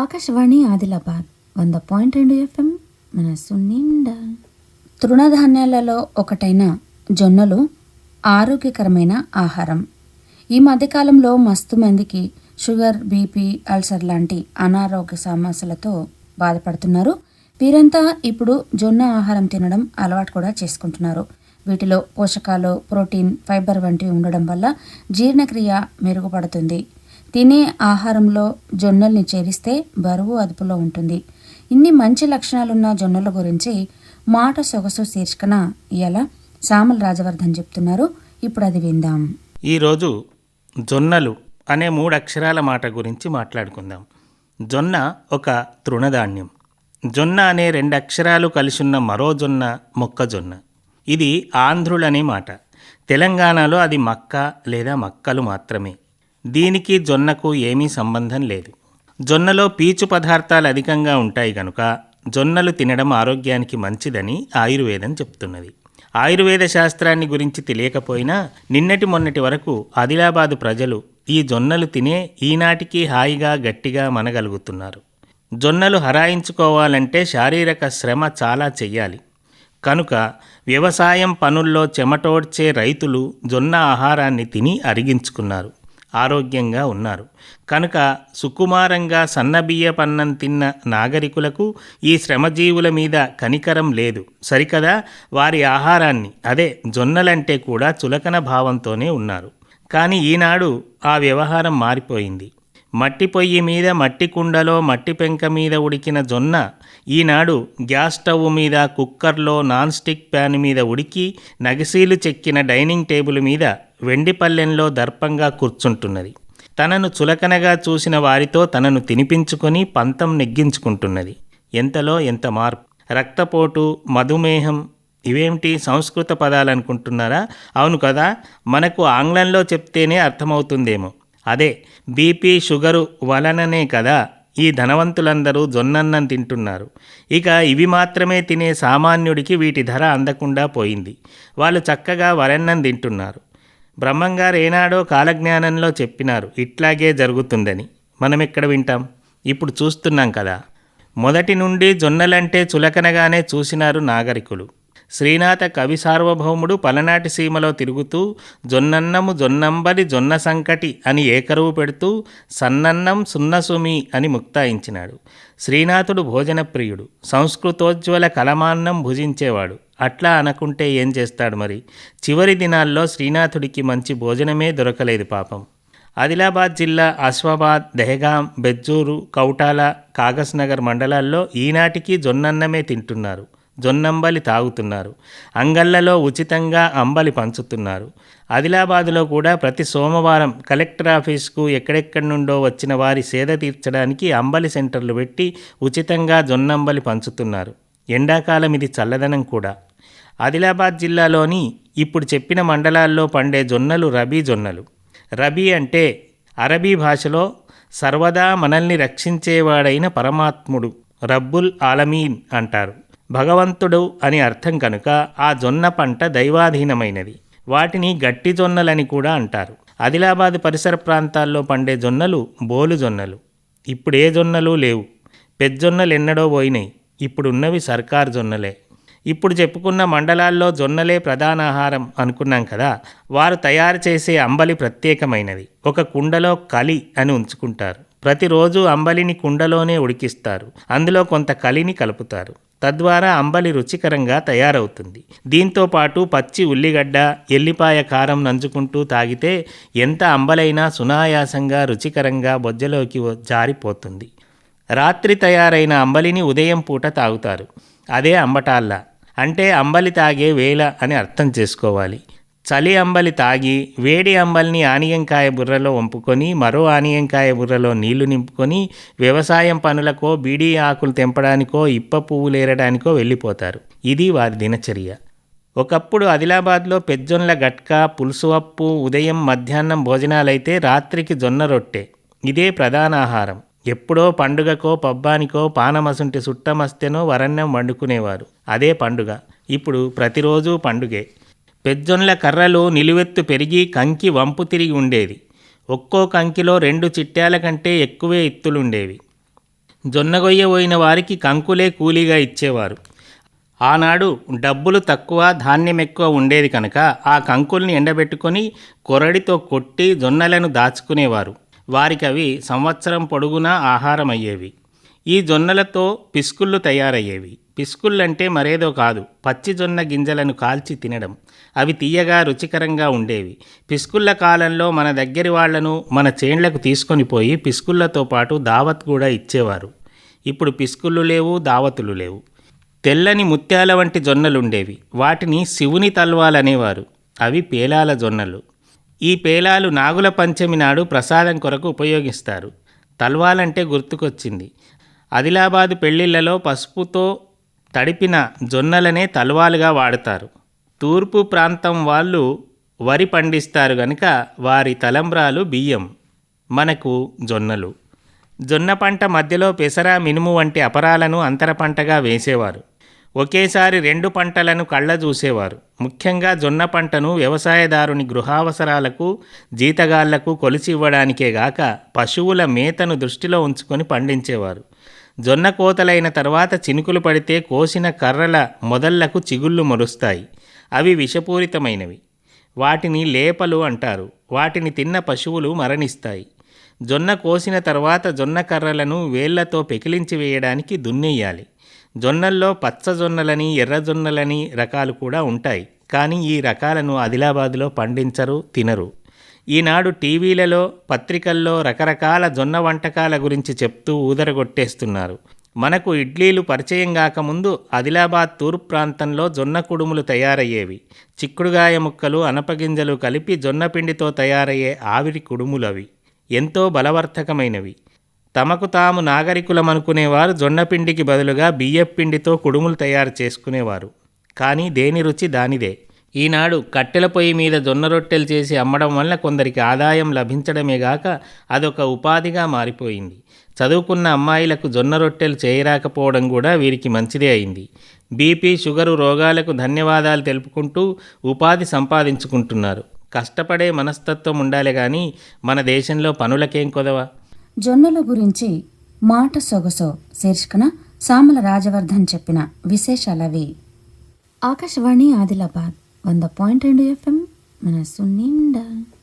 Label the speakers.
Speaker 1: ఆకాశవాణి ఆదిలాబాద్ వంద పాయింట్ రెండు ఎఫ్ఎం మనసు నిండా. తృణధాన్యాలలో ఒకటైన జొన్నలు ఆరోగ్యకరమైన ఆహారం. ఈ మధ్యకాలంలో మస్తు మందికి షుగర్ బీపీ అల్సర్ లాంటి అనారోగ్య సమస్యలతో బాధపడుతున్నారు. వీరంతా ఇప్పుడు జొన్న ఆహారం తినడం అలవాటు కూడా చేసుకుంటున్నారు. వీటిలో పోషకాలు ప్రోటీన్ ఫైబర్ వంటివి ఉండడం వల్ల జీర్ణక్రియ మెరుగుపడుతుంది. తినే ఆహారంలో జొన్నల్ని చేరిస్తే బరువు అదుపులో ఉంటుంది. ఇన్ని మంచి లక్షణాలున్న జొన్నల గురించి మాట సొగసు శీర్షికన ఇలా సామల్ రాజవర్ధన్ చెప్తున్నారు. ఇప్పుడు అది విందాం.
Speaker 2: ఈరోజు జొన్నలు అనే మూడు అక్షరాల మాట గురించి మాట్లాడుకుందాం. జొన్న ఒక తృణధాన్యం. జొన్న అనే రెండు అక్షరాలు కలిసున్న మరో జొన్న మొక్కజొన్న. ఇది ఆంధ్రులనే మాట. తెలంగాణలో అది మక్క లేదా మక్కలు మాత్రమే. దీనికి జొన్నకు ఏమీ సంబంధం లేదు. జొన్నలో పీచు పదార్థాలు అధికంగా ఉంటాయి కనుక జొన్నలు తినడం ఆరోగ్యానికి మంచిదని ఆయుర్వేదం చెప్తున్నది. ఆయుర్వేద శాస్త్రాన్ని గురించి తెలియకపోయినా నిన్నటి మొన్నటి వరకు ఆదిలాబాదు ప్రజలు ఈ జొన్నలు తినే ఈనాటికి హాయిగా గట్టిగా మనగలుగుతున్నారు. జొన్నలు హరాయించుకోవాలంటే శారీరక శ్రమ చాలా చెయ్యాలి. కనుక వ్యవసాయం పనుల్లో చెమటోడ్చే రైతులు జొన్న ఆహారాన్ని తిని అరిగించుకున్నారు. ఆరోగ్యంగా ఉన్నారు. కనుక సుకుమారంగా సన్నబియ్యపన్నం తిన్న నాగరికులకు ఈ శ్రమజీవుల మీద కనికరం లేదు. సరికదా? వారి ఆహారాన్ని అదే జొన్నలంటే కూడా చులకన భావంతోనే ఉన్నారు. కానీ ఈనాడు ఆ వ్యవహారం మారిపోయింది. మట్టి పొయ్యి మీద మట్టి కుండలో మట్టి పెంక మీద ఉడికిన జొన్న ఈనాడు గ్యాస్ స్టవ్ మీద కుక్కర్లో నాన్ స్టిక్ ప్యాన్ మీద ఉడికి నగసీలు చెక్కిన డైనింగ్ టేబుల్ మీద వెండి పల్లెంలో దర్పంగా కూర్చుంటున్నది. తనను చులకనగా చూసిన వారితో తనను తినిపించుకొని పంతం నెగ్గించుకుంటున్నది. ఎంతలో ఎంత మార్పు. రక్తపోటు మధుమేహం ఇవేమిటి సంస్కృత పదాలు అనుకుంటున్నారా అవును కదా మనకు ఆంగ్లంలో చెప్తేనే అర్థమవుతుందేమో. అదే బీపీ షుగరు వలననే కదా ఈ ధనవంతులందరూ జొన్నన్నం తింటున్నారు. ఇక ఇవి మాత్రమే తినే సామాన్యుడికి వీటి ధర అందకుండా పోయింది. వాళ్ళు చక్కగా వరన్నం తింటున్నారు. బ్రహ్మంగారు ఏనాడో కాలజ్ఞానంలో చెప్పినారు ఇట్లాగే జరుగుతుందని. మనం ఎక్కడ వింటాం? ఇప్పుడు చూస్తున్నాం కదా. మొదటి నుండి జొన్నలంటే చులకనగానే చూసినారు నాగరికులు. శ్రీనాథ కవి సార్వభౌముడు పలనాటి సీమలో తిరుగుతూ జొన్నన్నము జొన్నంబలి జొన్న సంకటి అని ఏకరువు పెడుతూ సన్నన్నం సున్నసుమి అని ముక్తాయించినాడు. శ్రీనాథుడు భోజనప్రియుడు సంస్కృతోజ్వల కలమాన్నం భుజించేవాడు. అట్లా అనకుంటే ఏం చేస్తాడు మరి? చివరి దినాల్లో శ్రీనాథుడికి మంచి భోజనమే దొరకలేదు పాపం. ఆదిలాబాద్ జిల్లా అశ్వాబాద్ దహగాం బెజ్జూరు కౌటాల కాగస్నగర్ మండలాల్లో ఈనాటికి జొన్నన్నమే తింటున్నారు. జొన్నంబలి తాగుతున్నారు. అంగళ్ళలో ఉచితంగా అంబలి పంచుతున్నారు. ఆదిలాబాదులో కూడా ప్రతి సోమవారం కలెక్టర్ ఆఫీస్కు ఎక్కడెక్కడి నుండో వచ్చిన వారి సేద తీర్చడానికి అంబలి సెంటర్లు పెట్టి ఉచితంగా జొన్నంబలి పంచుతున్నారు. ఎండాకాలం ఇది చల్లదనం కూడా. ఆదిలాబాద్ జిల్లాలోని ఇప్పుడు చెప్పిన మండలాల్లో పండే జొన్నలు రబీ జొన్నలు. రబీ అంటే అరబీ భాషలో సర్వదా మనల్ని రక్షించేవాడైన పరమాత్ముడు రబ్బుల్ ఆలమీన్ అంటారు. భగవంతుడు అని అర్థం కనుక ఆ జొన్న పంట దైవాధీనమైనది. వాటిని గట్టి జొన్నలని కూడా అంటారు. ఆదిలాబాద్ పరిసర ప్రాంతాల్లో పండే జొన్నలు బోలు జొన్నలు. ఇప్పుడు ఏ జొన్నలు లేవు. పెజ్జొన్నలు ఎన్నడో పోయినాయి. ఇప్పుడున్నవి సర్కార్ జొన్నలే. ఇప్పుడు చెప్పుకున్న మండలాల్లో జొన్నలే ప్రధాన ఆహారం అనుకున్నాం కదా వారు తయారు చేసే అంబలి ప్రత్యేకమైనది. ఒక కుండలో కలి అని ఉంచుకుంటారు. ప్రతిరోజు అంబలిని కుండలోనే ఉడికిస్తారు. అందులో కొంత కలిని కలుపుతారు. తద్వారా అంబలి రుచికరంగా తయారవుతుంది. దీంతో పాటు పచ్చి ఉల్లిగడ్డ ఎల్లిపాయ కారం నంచుకుంటూ తాగితే ఎంత అంబలైనా సునాయాసంగా రుచికరంగా బొజ్జలోకి జారిపోతుంది. రాత్రి తయారైన అంబలిని ఉదయం పూట తాగుతారు. అదే అంబటాల్లా. అంటే అంబలి తాగే వేళ అని అర్థం చేసుకోవాలి. చలి అంబలి తాగి వేడి అంబలిని ఆనియంకాయ బుర్రలో వంపుకొని మరో ఆనియంకాయ బుర్రలో నీళ్ళు నింపుకొని వ్యవసాయం పనులకో బీడీ ఆకులు తెంపడానికో ఇప్ప పువ్వులు ఏరడానికో వెళ్ళిపోతారు. ఇది వారి దినచర్య. ఒకప్పుడు ఆదిలాబాద్లో పెజ్జొన్ల గట్కా పులుసు అప్పు ఉదయం మధ్యాహ్నం భోజనాలైతే రాత్రికి జొన్న రొట్టె. ఇదే ప్రధాన ఆహారం ఎప్పుడో పండుగకో పబ్బానికో పానమసుంటి సుట్టమస్తెనో వరన్నం వండుకునేవారు. అదే పండుగ. ఇప్పుడు ప్రతిరోజు పండుగే. పెజ్జొన్ల కర్రలు నిలువెత్తు పెరిగి కంకి వంపు తిరిగి ఉండేది. ఒక్కో కంకిలో రెండు చిట్టాల కంటే ఎక్కువే ఇత్తులుండేవి జొన్నగొయ్య పోయిన వారికి కంకులే కూలీగా ఇచ్చేవారు. ఆనాడు డబ్బులు తక్కువ ధాన్యం ఎక్కువ ఉండేది కనుక ఆ కంకుల్ని ఎండబెట్టుకొని కొరడితో కొట్టి జొన్నలను దాచుకునేవారు. వారికి అవి సంవత్సరం పొడుగునా ఆహారం అయ్యేవి ఈ జొన్నలతో పిస్కుళ్ళు తయారయ్యేవి. పిస్కుళ్ళంటే మరేదో కాదు పచ్చి జొన్న గింజలను కాల్చి తినడం. అవి తీయగా రుచికరంగా ఉండేవి. పిస్కుళ్ళ కాలంలో మన దగ్గరి వాళ్ళను మన చేండ్లకు తీసుకొని పోయి పిస్కుళ్ళతో పాటు దావత్ కూడా ఇచ్చేవారు. ఇప్పుడు పిస్కుళ్ళు లేవు దావతులు లేవు. తెల్లని ముత్యాల వంటి జొన్నలుండేవి. వాటిని శివుని తల్వాలనేవారు. అవి పేలాల జొన్నలు. ఈ పేలాలు నాగుల పంచమి నాడు ప్రసాదం కొరకు ఉపయోగిస్తారు. తల్వాలంటే గుర్తుకొచ్చింది. ఆదిలాబాదు పెళ్ళిళ్ళలో పసుపుతో తడిపిన జొన్నలనే తల్వాలుగా వాడతారు. తూర్పు ప్రాంతం వాళ్ళు వరి పండిస్తారు గనుక వారి తలంబ్రాలు బియ్యం మనకు జొన్నలు. జొన్న పంట మధ్యలో పెసర మినుము వంటి అపరాలను అంతర పంటగా వేసేవారు. ఒకేసారి రెండు పంటలను కళ్ళ చూసేవారు ముఖ్యంగా జొన్న పంటను వ్యవసాయదారుని గృహావసరాలకు జీతగాళ్ళకు కొలిచి ఇవ్వడానికే గాక పశువుల మేతను దృష్టిలో ఉంచుకొని పండించేవారు. జొన్న కోతలైన తర్వాత చినుకులు పడితే కోసిన కర్రల మొదళ్ళకు చిగుళ్ళు మొరుస్తాయి అవి విషపూరితమైనవి. వాటిని లేపలు అంటారు. వాటిని తిన్న పశువులు మరణిస్తాయి. జొన్న కోసిన తర్వాత జొన్న కర్రలను వేళ్ళతో పెకిలించి వేయడానికి దున్నేయాలి. జొన్నల్లో పచ్చ జొన్నలని ఎర్రజొన్నలని రకాలు కూడా ఉంటాయి. కానీ ఈ రకాలను ఆదిలాబాదులో పండించరు తినరు. ఈనాడు టీవీలలో పత్రికల్లో రకరకాల జొన్న వంటకాల గురించి చెప్తూ ఊదరగొట్టేస్తున్నారు. మనకు ఇడ్లీలు పరిచయం కాకముందు ఆదిలాబాద్ తూర్పు ప్రాంతంలో జొన్న కుడుములు తయారయ్యేవి. చిక్కుడుగాయ ముక్కలు అనపగింజలు కలిపి జొన్న పిండితో తయారయ్యే ఆవిరి కుడుములవి. ఎంతో బలవర్ధకమైనవి. తమకు తాము నాగరికులమనుకునేవారు జొన్నపిండికి బదులుగా బియ్యపిండితో కుడుములు తయారు చేసుకునేవారు. కానీ దేని రుచి దానిదే. ఈనాడు కట్టెల పొయ్యి మీద జొన్న రొట్టెలు చేసి అమ్మడం వల్ల కొందరికి ఆదాయం లభించడమే గాక అదొక ఉపాధిగా మారిపోయింది. చదువుకున్న అమ్మాయిలకు జొన్న రొట్టెలు చేయరాకపోవడం కూడా వీరికి మంచిదే అయింది. బీపీ షుగరు రోగాలకు ధన్యవాదాలు తెలుపుకుంటూ ఉపాధి సంపాదించుకుంటున్నారు. కష్టపడే మనస్తత్వం ఉండాలి కానీ మన దేశంలో పనులకేం కొదవా?
Speaker 1: జొన్నల గురించి మాట సొగసో శీర్షికన సామల రాజవర్ధన్ చెప్పిన విశేషాలవి ఆకాశవాణి ఆదిలాబాద్ వంద పాయింట్ రెండు ఎఫ్ఎం మనసు నిండా.